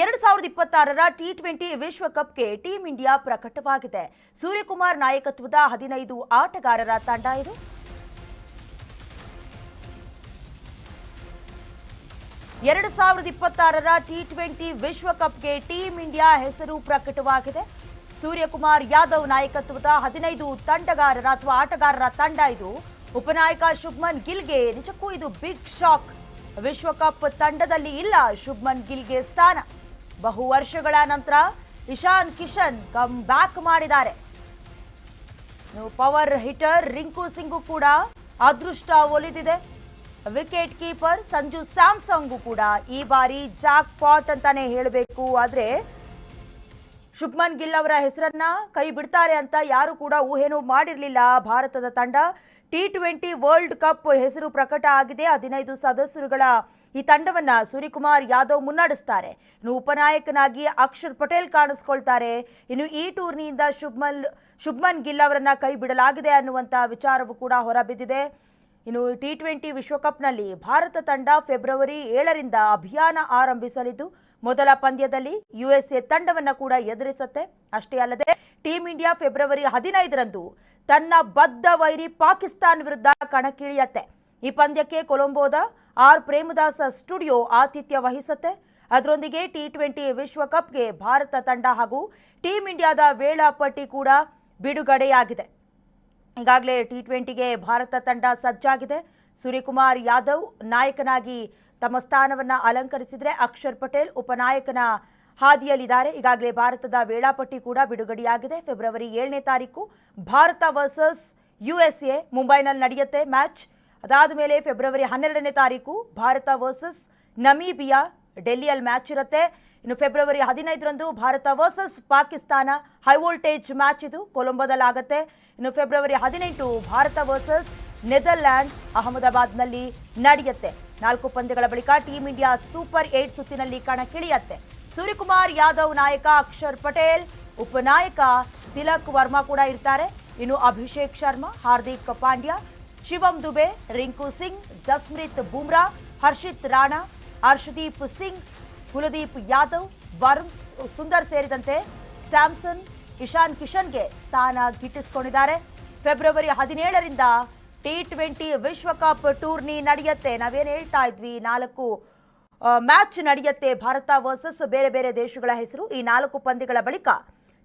ಎರಡು ಸಾವಿರದ ಇಪ್ಪತ್ತಾರರ ಟಿ ಟ್ವೆಂಟಿ ವಿಶ್ವಕಪ್ಗೆ ಟೀಂ ಇಂಡಿಯಾ ಪ್ರಕಟವಾಗಿದೆ. ಸೂರ್ಯಕುಮಾರ್ ನಾಯಕತ್ವದ ಹದಿನೈದು ಆಟಗಾರರ ತಂಡ ಇದು. ಎರಡು ಸಾವಿರದ ಇಪ್ಪತ್ತಾರರ ಟಿ ಟ್ವೆಂಟಿ ವಿಶ್ವಕಪ್ಗೆ ಟೀಂ ಇಂಡಿಯಾ ಹೆಸರು ಪ್ರಕಟವಾಗಿದೆ. ಸೂರ್ಯಕುಮಾರ್ ಯಾದವ್ ನಾಯಕತ್ವದ ಹದಿನೈದು ತಂಡಗಾರರ ಅಥವಾ ಆಟಗಾರರ ತಂಡ ಇದು. ಉಪನಾಯಕ ಶುಭ್ಮನ್ ಗಿಲ್ಗೆ ನಿಜಕ್ಕೂ ಇದು ಬಿಗ್ ಶಾಕ್. ವಿಶ್ವಕಪ್ ತಂಡದಲ್ಲಿ ಇಲ್ಲ ಶುಭ್ಮನ್ ಗಿಲ್ಗೆ ಸ್ಥಾನ. ಬಹು ವರ್ಷಗಳ ನಂತರ ಇಶಾನ್ ಕಿಶನ್ ಕಮ್ ಬ್ಯಾಕ್ ಮಾಡಿದ್ದಾರೆ. ಪವರ್ ಹಿಟರ್ ರಿಂಕು ಸಿಂಗು ಕೂಡ ಅದೃಷ್ಟ ಒಲಿದಿದೆ. ವಿಕೆಟ್ ಕೀಪರ್ ಸಂಜು ಸ್ಯಾಮ್ಸಂಗು ಕೂಡ ಈ ಬಾರಿ ಜಾಕ್ ಪಾಟ್ ಅಂತಾನೆ ಹೇಳಬೇಕು. ಆದ್ರೆ ಶುಭ್ಮನ್ ಗಿಲ್ ಅವರ ಹೆಸರನ್ನ ಕೈ ಬಿಡ್ತಾರೆ ಅಂತ ಯಾರು ಕೂಡ ಊಹೆನೂ ಮಾಡಿರಲಿಲ್ಲ. ಭಾರತದ ತಂಡ ಟಿ ಟ್ವೆಂಟಿ ವರ್ಲ್ಡ್ ಕಪ್ ಹೆಸರು ಪ್ರಕಟ ಆಗಿದೆ. ಹದಿನೈದು ಸದಸ್ಯರುಗಳ ಈ ತಂಡವನ್ನ ಸೂರ್ಯಕುಮಾರ್ ಯಾದವ್ ಮುನ್ನಡೆಸ್ತಾರೆ. ಇನ್ನು ಉಪನಾಯಕನಾಗಿ ಅಕ್ಷರ್ ಪಟೇಲ್ ಕಾಣಿಸ್ಕೊಳ್ತಾರೆ. ಇನ್ನು ಈ ಟೂರ್ನಿಯಿಂದ ಶುಭ್ಮನ್ ಶುಭ್ಮನ್ ಗಿಲ್ ಅವರನ್ನ ಕೈ ಬಿಡಲಾಗಿದೆ ಅನ್ನುವಂಥ ವಿಚಾರವೂ ಕೂಡ ಹೊರಬಿದ್ದಿದೆ. ಇನ್ನು ಟಿ ಟ್ವೆಂಟಿ ವಿಶ್ವಕಪ್ನಲ್ಲಿ ಭಾರತ ತಂಡ ಫೆಬ್ರವರಿ ಏಳರಿಂದ ಅಭಿಯಾನ ಆರಂಭಿಸಲಿದ್ದು ಮೊದಲ ಪಂದ್ಯದಲ್ಲಿ ಯುಎಸ್ಎ ತಂಡವನ್ನ ಕೂಡ ಎದುರಿಸುತ್ತೆ. ಅಷ್ಟೇ ಅಲ್ಲದೆ ಟೀಂ ಇಂಡಿಯಾ ಫೆಬ್ರವರಿ ಹದಿನೈದರಂದು ತನ್ನ ಬದ್ಧ ವೈರಿ ಪಾಕಿಸ್ತಾನ್ ವಿರುದ್ಧ ಕಣಕ್ಕಿಳಿಯತ್ತೆ. ಈ ಪಂದ್ಯಕ್ಕೆ ಕೊಲಂಬೋದ ಆರ್ ಪ್ರೇಮದಾಸ ಸ್ಟುಡಿಯೋ ಆತಿಥ್ಯ ವಹಿಸುತ್ತೆ. ಅದರೊಂದಿಗೆ ಟಿ ಟ್ವೆಂಟಿ ವಿಶ್ವಕಪ್ಗೆ ಭಾರತ ತಂಡ ಹಾಗೂ ಟೀಂ ಇಂಡಿಯಾದ ವೇಳಾಪಟ್ಟಿ ಕೂಡ ಬಿಡುಗಡೆಯಾಗಿದೆ. ಈಗಾಗಲೇ ಟಿ ಟ್ವೆಂಟಿಗೆ ಭಾರತ ತಂಡ ಸಜ್ಜಾಗಿದೆ. ಸೂರ್ಯಕುಮಾರ್ ಯಾದವ್ ನಾಯಕನಾಗಿ ತಮ್ಮ ಸ್ಥಾನವನ್ನು ಅಲಂಕರಿಸಿದರೆ ಅಕ್ಷರ್ ಪಟೇಲ್ ಉಪನಾಯಕನ ಹಾದಿಯಲ್ಲಿದ್ದಾರೆ. ಈಗಾಗಲೇ ಭಾರತದ ವೇಳಾಪಟ್ಟಿ ಕೂಡ ಬಿಡುಗಡೆಯಾಗಿದೆ. ಫೆಬ್ರವರಿ ಏಳನೇ ತಾರೀಕು ಭಾರತ ವರ್ಸಸ್ ಯುಎಸ್ಎ ಮುಂಬೈನಲ್ಲಿ ನಡೆಯುತ್ತೆ ಮ್ಯಾಚ್ ಅದಾದ ಮೇಲೆ ಫೆಬ್ರವರಿ ಹನ್ನೆರಡನೇ ತಾರೀಕು ಭಾರತ ವರ್ಸಸ್ ನಮೀಬಿಯಾ ಡೆಲ್ಲಿಯಲ್ಲಿ ಮ್ಯಾಚ್ ಇರುತ್ತೆ. ಇನ್ನು ಫೆಬ್ರವರಿ ಹದಿನೈದರಂದು Bharat versus Pakistan high voltage match ಇದು ಕೊಲಂಬೋದಲ್ಲಾಗತ್ತೆ. ಇನ್ನು ಫೆಬ್ರವರಿ ಹದಿನೆಂಟು ಭಾರತ ವರ್ಸಸ್ ನೆದರ್ಲ್ಯಾಂಡ್ ಅಹಮದಾಬಾದ್ನಲ್ಲಿ ನಡೆಯುತ್ತೆ. ನಾಲ್ಕು ಪಂದ್ಯಗಳ ಬಳಿಕ ಟೀಂ ಇಂಡಿಯಾ ಸೂಪರ್ ಏಟ್ ಸುತ್ತಿನಲ್ಲಿ ಕಣಕ್ಕಿಳಿಯತ್ತೆ. ಸೂರ್ಯಕುಮಾರ್ ಯಾದವ್ ನಾಯಕ ಅಕ್ಷರ್ ಪಟೇಲ್, ಉಪನಾಯಕ ತಿಲಕ್ ವರ್ಮಾ ಕೂಡ ಇರ್ತಾರೆ. ಇನ್ನು ಅಭಿಷೇಕ್ ಶರ್ಮಾ, ಹಾರ್ದಿಕ್ ಪಾಂಡ್ಯ, ಶಿವಂ ದುಬೆ, ರಿಂಕು ಸಿಂಗ್ ಜಸ್ಪ್ರೀತ್ ಬುಮ್ರಾ, ಹರ್ಷಿತ್ ರಾಣಾ, ಹರ್ಷದೀಪ್ ಸಿಂಗ್ ಕುಲದೀಪ್ ಯಾದವ್, ವರುಣ್ ಸುಂದರ್ ಸೇರಿದಂತೆ ಸ್ಯಾಮ್ಸನ್, ಇಶಾನ್ ಕಿಶನ್ಗೆ ಸ್ಥಾನ ಗಿಟ್ಟಿಸಿಕೊಂಡಿದ್ದಾರೆ. ಫೆಬ್ರವರಿ ಹದಿನೇಳರಿಂದ ಟಿ ಟ್ವೆಂಟಿ ವಿಶ್ವಕಪ್ ಟೂರ್ನಿ ನಡೆಯುತ್ತೆ. ನಾವೇನು ಹೇಳ್ತಾ ಇದ್ವಿ, ನಾಲ್ಕು ಮ್ಯಾಚ್ ನಡೆಯುತ್ತೆ. ಭಾರತ ವರ್ಸಸ್ ಬೇರೆ ಬೇರೆ ದೇಶಗಳ ಹೆಸರು ಈ ನಾಲ್ಕು ಪಂದ್ಯಗಳ ಬಳಿಕ.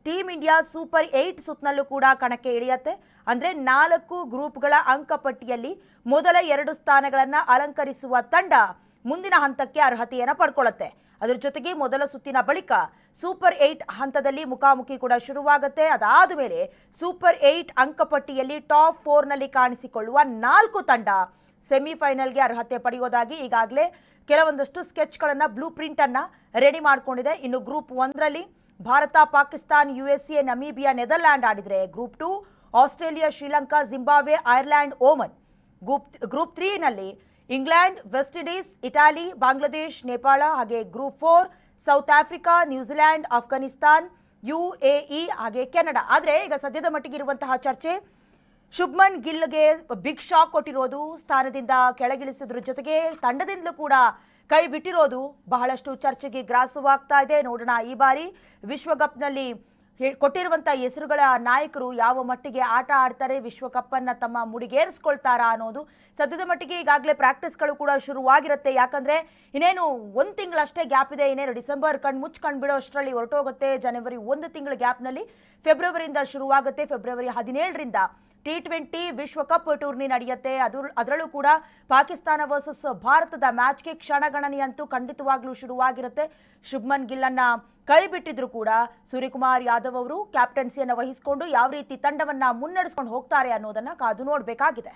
ಟೀಮ್ ಇಂಡಿಯಾ ಸೂಪರ್ ಏಟ್ ಸುತ್ತಿನಲ್ಲೂ ಕೂಡ ಕಣಕ್ಕೆ ಇಳಿಯತ್ತೆ. ಅಂದ್ರೆ ನಾಲ್ಕು ಗ್ರೂಪ್ಗಳ ಅಂಕಪಟ್ಟಿಯಲ್ಲಿ ಮೊದಲ ಎರಡು ಸ್ಥಾನಗಳನ್ನು ಅಲಂಕರಿಸುವ ತಂಡ ಮುಂದಿನ ಹಂತಕ್ಕೆ ಅರ್ಹತೆಯನ್ನು ಪಡ್ಕೊಳ್ಳುತ್ತೆ. ಅದರ ಜೊತೆಗೆ ಮೊದಲ ಸುತ್ತಿನ ಬಳಿಕ ಸೂಪರ್ ಏಟ್ ಹಂತದಲ್ಲಿ ಮುಖಾಮುಖಿ ಕೂಡ ಶುರುವಾಗುತ್ತೆ. ಅದಾದ ಮೇಲೆ ಸೂಪರ್ ಏಟ್ ಅಂಕಪಟ್ಟಿಯಲ್ಲಿ ಟಾಪ್ ಫೋರ್ನಲ್ಲಿ ಕಾಣಿಸಿಕೊಳ್ಳುವ ನಾಲ್ಕು ತಂಡ ಸೆಮಿಫೈನಲ್ಗೆ ಅರ್ಹತೆ ಪಡೆಯೋದಾಗಿ ಈಗಾಗಲೇ ಕೆಲವೊಂದಷ್ಟು ಸ್ಕೆಚ್ಗಳನ್ನು, ಬ್ಲೂ ಪ್ರಿಂಟನ್ನು ರೆಡಿ ಮಾಡಿಕೊಂಡಿದೆ. ಇನ್ನು ಗ್ರೂಪ್ ಒಂದರಲ್ಲಿ Bharat, Pakistan U S A Namibia, Netherland ಆಡಿದರೆ group two, Australia, Sri Lanka, Zimbabwe, Ireland, Oman. Group group ತ್ರೀನಲ್ಲಿ England West Indies Italy Bangladesh Nepal ಹಾಗೆ group four South Africa New Zealand Afghanistan U A E ಹಾಗೆ Canada. ಆದರೆ ಈಗ ಸದ್ಯದ ಮಟ್ಟಿಗೆ ಇರುವಂತಹ ಚರ್ಚೆ, Shubman ಗಿಲ್ಗೆ big shock ಕೊಟ್ಟಿರೋದು, ಸ್ಥಾನದಿಂದ ಕೆಳಗಿಳಿಸಿದ್ರ ಜೊತೆಗೆ ತಂಡದಿಂದಲೂ ಕೂಡ ಕೈ ಬಿಟ್ಟಿರೋದು ಬಹಳಷ್ಟು ಚರ್ಚೆಗೆ ಗ್ರಾಸವಾಗ್ತಾ ಇದೆ. ನೋಡೋಣ ಈ ಬಾರಿ ವಿಶ್ವಕಪ್ನಲ್ಲಿ ಕೊಟ್ಟಿರುವಂಥ ಹೆಸರುಗಳ ನಾಯಕರು ಯಾವ ಮಟ್ಟಿಗೆ ಆಟ ಆಡ್ತಾರೆ, ವಿಶ್ವಕಪ್ಪನ್ನು ತಮ್ಮ ಮುಡಿಗೇರಿಸ್ಕೊಳ್ತಾರಾ ಅನ್ನೋದು ಸದ್ಯದ ಮಟ್ಟಿಗೆ ಈಗಾಗಲೇ ಪ್ರಾಕ್ಟೀಸ್ಗಳು ಕೂಡ ಶುರುವಾಗಿರುತ್ತೆ. ಯಾಕಂದ್ರೆ ಇನ್ನೇನು ಒಂದು ತಿಂಗಳಷ್ಟೇ ಗ್ಯಾಪ್ ಇದೆ. ಇನ್ನೇನು ಡಿಸೆಂಬರ್ ಕಣ್ಣು ಮುಚ್ಚಿ ಕಂಡು ಅಷ್ಟರಲ್ಲಿ ಹೊರಟೋಗುತ್ತೆ. ಜನವರಿ ಒಂದು ತಿಂಗಳ ಗ್ಯಾಪ್ನಲ್ಲಿ ಫೆಬ್ರವರಿಯಿಂದ ಶುರುವಾಗುತ್ತೆ. ಫೆಬ್ರವರಿ ಹದಿನೇಳರಿಂದ ಟಿ ಟ್ವೆಂಟಿ ವಿಶ್ವಕಪ್ ಟೂರ್ನಿ ನಡೆಯುತ್ತೆ. ಅದು, ಅದರಲ್ಲೂ ಕೂಡ ಪಾಕಿಸ್ತಾನ ವರ್ಸಸ್ ಭಾರತದ ಮ್ಯಾಚ್ಗೆ ಕ್ಷಣಗಣನೆಯಂತೂ ಖಂಡಿತವಾಗ್ಲೂ ಶುರುವಾಗಿರುತ್ತೆ. ಶುಭ್ಮನ್ ಗಿಲ್ಲನ್ನ ಕೈ ಬಿಟ್ಟಿದ್ರು ಕೂಡ ಸೂರ್ಯಕುಮಾರ್ ಯಾದವ್ ಅವರು ಕ್ಯಾಪ್ಟನ್ಸಿಯನ್ನು ವಹಿಸಿಕೊಂಡು ಯಾವ ರೀತಿ ತಂಡವನ್ನ ಮುನ್ನಡೆಸ್ಕೊಂಡು ಹೋಗ್ತಾರೆ ಅನ್ನೋದನ್ನ ಕಾದು ನೋಡಬೇಕಾಗಿದೆ.